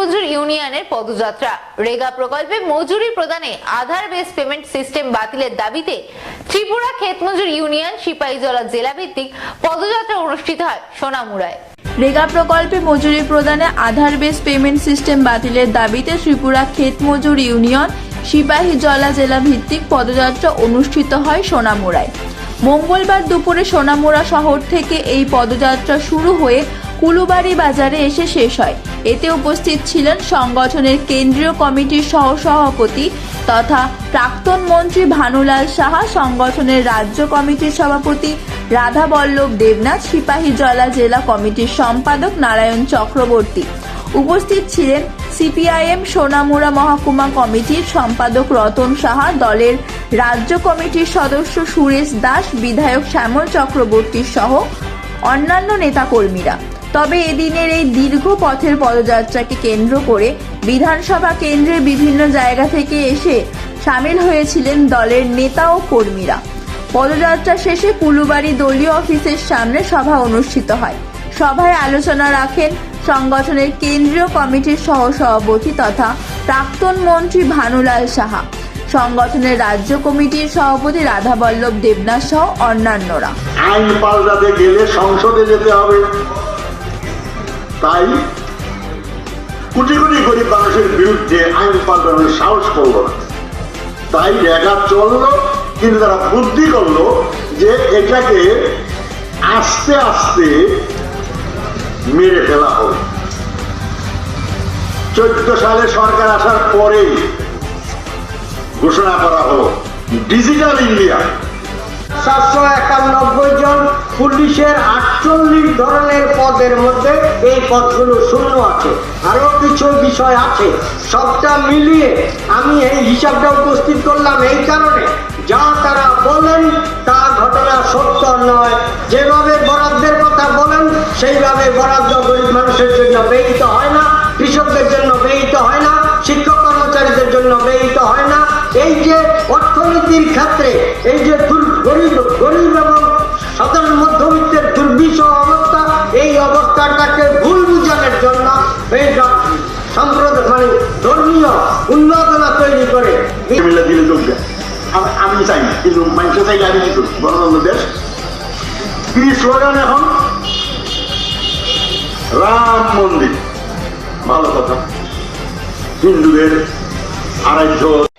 ক্ষেতমজুর ইউনিয়নের পদযাত্রা। রেগা প্রকল্পে মজুরি প্রদানে আধার বেস পেমেন্ট সিস্টেম বাতিলের দাবিতে ত্রিপুরা ক্ষেতমজুর ইউনিয়ন সিপাহীজলা জেলা ভিত্তিক পদযাত্রা অনুষ্ঠিত হয় সোনামুড়ায়। রেগা প্রকল্পে মজুরি প্রদানে আধার বেস পেমেন্ট সিস্টেম বাতিলের দাবিতে ত্রিপুরা ক্ষেত মজুর ইউনিয়ন সিপাহীজলা জেলা ভিত্তিক পদযাত্রা অনুষ্ঠিত হয় সোনামুড়ায়। মঙ্গলবার দুপুরে সোনামুড়া শহর থেকে এই পদযাত্রা শুরু হয়ে কুলুবাড়ি বাজারে এসে শেষ হয়। এতে উপস্থিত ছিলেন সংগঠনের কেন্দ্রীয় কমিটির সহসভাপতি তথা প্রাক্তন মন্ত্রী ভানুলাল সাহা, সংগঠনের রাজ্য কমিটির সভাপতি রাধা বল্লভ দেবনাথ, সিপাহী জলা জেলা কমিটির সম্পাদক নারায়ণ চক্রবর্তী। উপস্থিত ছিলেন সিপিআইএম সোনামুড়া মহকুমা কমিটির সম্পাদক রতন সাহা, দলের রাজ্য কমিটির সদস্য সুরেশ দাস, বিধায়ক শ্যামল চক্রবর্তী সহ অন্যান্য নেতাকর্মীরা। তবে এদিনের এই দীর্ঘ পথের পদযাত্রাকে কেন্দ্র করে বিধানসভা কেন্দ্রের বিভিন্ন জায়গা থেকে এসে সামিল হয়েছিলেন দলের নেতা ও কর্মীরা। পদযাত্রা শেষে কুলুবাড়ি দলীয় অফিসের সামনে সভা অনুষ্ঠিত হয়। সভায় আলোচনা রাখেন সংগঠনের কেন্দ্রীয় কমিটির সহ সভাপতি তথা প্রাক্তন মন্ত্রী ভানুলাল সাহা, সংগঠনের রাজ্য কমিটির সভাপতি রাধাবল্লভ দেবনাথ সহ অন্যান্যরা। আইন পাল্টাতে গেলে সংসদে যেতে হবে। তাই কোটি কোটি গরিব মানুষের বিরুদ্ধে আইন পাল্টানোর সাহস করল না। তাই রেখা চলল, কিন্তু তারা বুদ্ধি করল যে এটাকে আস্তে আস্তে মেরে ফেলা হবে চোদ্দ সালে সরকার আসার পরে ঘোষণা করা হলো ডিজিটাল ইন্ডিয়া। সাতশো একানব্বই জন পুলিশের আটচল্লিশ ধরনের পদের মধ্যে এই পদগুলো শূন্য আছে। আরও কিছু বিষয় আছে। সবটা মিলিয়ে আমি এই হিসাবটা উপস্থিত করলাম এই কারণে, যা তারা বলেন তা ঘটনা সত্য নয়। যেভাবে বরাদ্দের কথা বলেন, সেইভাবে বরাদ্দ গরিব মানুষের জন্য ব্যয়িত হয় না, কৃষকদের জন্য ব্যয়িত হয় না, শিক্ষক কর্মচারীদের জন্য ব্যয়িত হয় না। এই যে অর্থনীতির ক্ষেত্রে, এই যে গরিব গরিব সম্প্রদায় মানে ধর্মীয় উন্মাদনা তৈরি করে। দিলে যোগ দেয় আমি- চাই না কিন্তু মানুষ চাইলে আমি কি করব? গণতন্ত্র দেশ। কি স্লোগান এখন, রাম মন্দির। হিন্দুদের আরাধ্য